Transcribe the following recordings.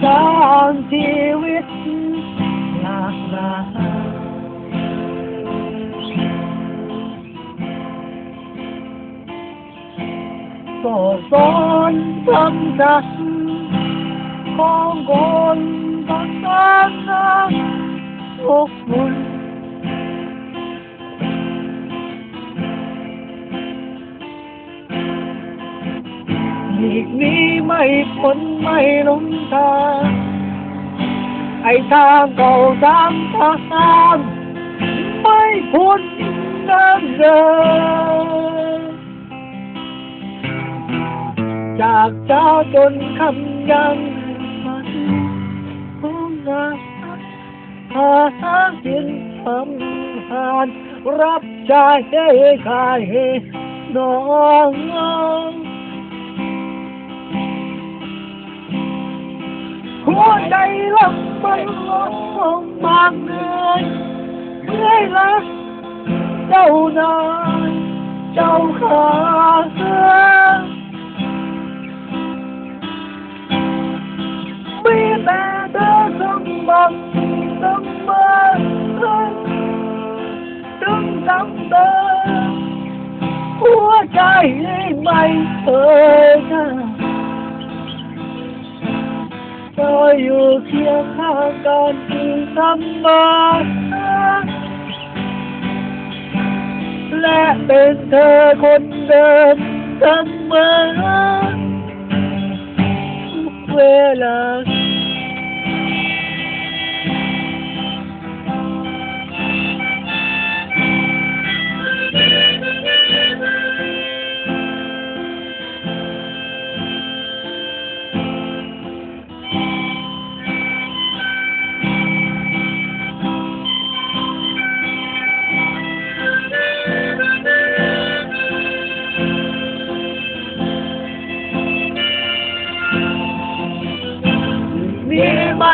dog deer with you. La, la, la. So born from con born from dust, so full. นี้ไม่พ้นไม่หลงทางไอ้ทางเก่าตามทางไม่พ้นน้ำเดินจากเช้าจนคำยังมันห้องน้ำหาหากินทำหานรับใช้ให้ขายให้น้อง còn đây lắm vẫn ngót không mang người. Người là đâu nơi đâu khờ thương. Biết ta đã dâng bằng tâm mơ thương đứng đắm tơ của trái mây thời nào ยเจ้าขามีแต่เธอสมบัติเสมอถึงจำเติมหัวใจไม่เคยห่าง ก็อยู่เคียงข้างกันเสมอและเป็นเธอคนเดิมเสมอทุกเวลา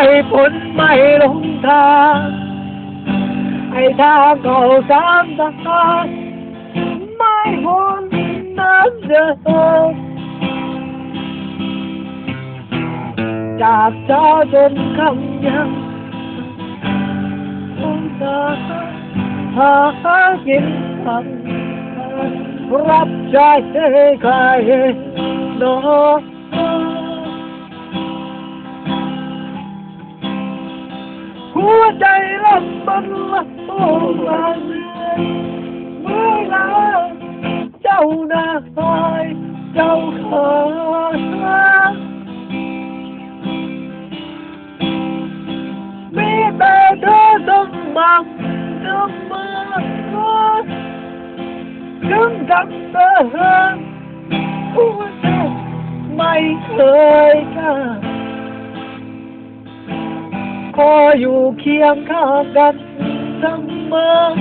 นี่ไม่พ้นไม่ลงทางไอ้ทางเก่าสามทางไม่พ้นน้ำเดินจากเช้าจนค่ำยังคงตาหากินทำรับใช้ใครน้อง หัวใจรักมันละโอ้ลาเมื่อยเมื่อลาเจ้านาคายเจ้าขามีแต่เธอต้องบังจำมือถึงจำเธอหัวใจไม่เคยกล้ คอยอยู่เคียงข้างกันเสมอ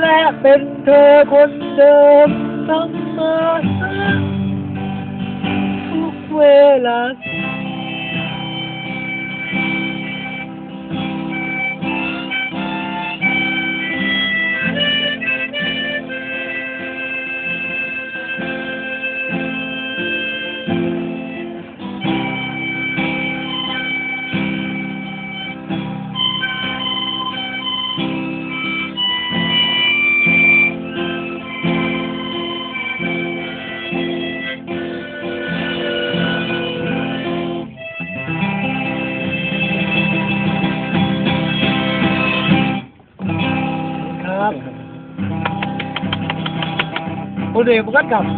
และเป็นเธอคนเดิมเสมอทุกเวลา Udah, bukan kamu.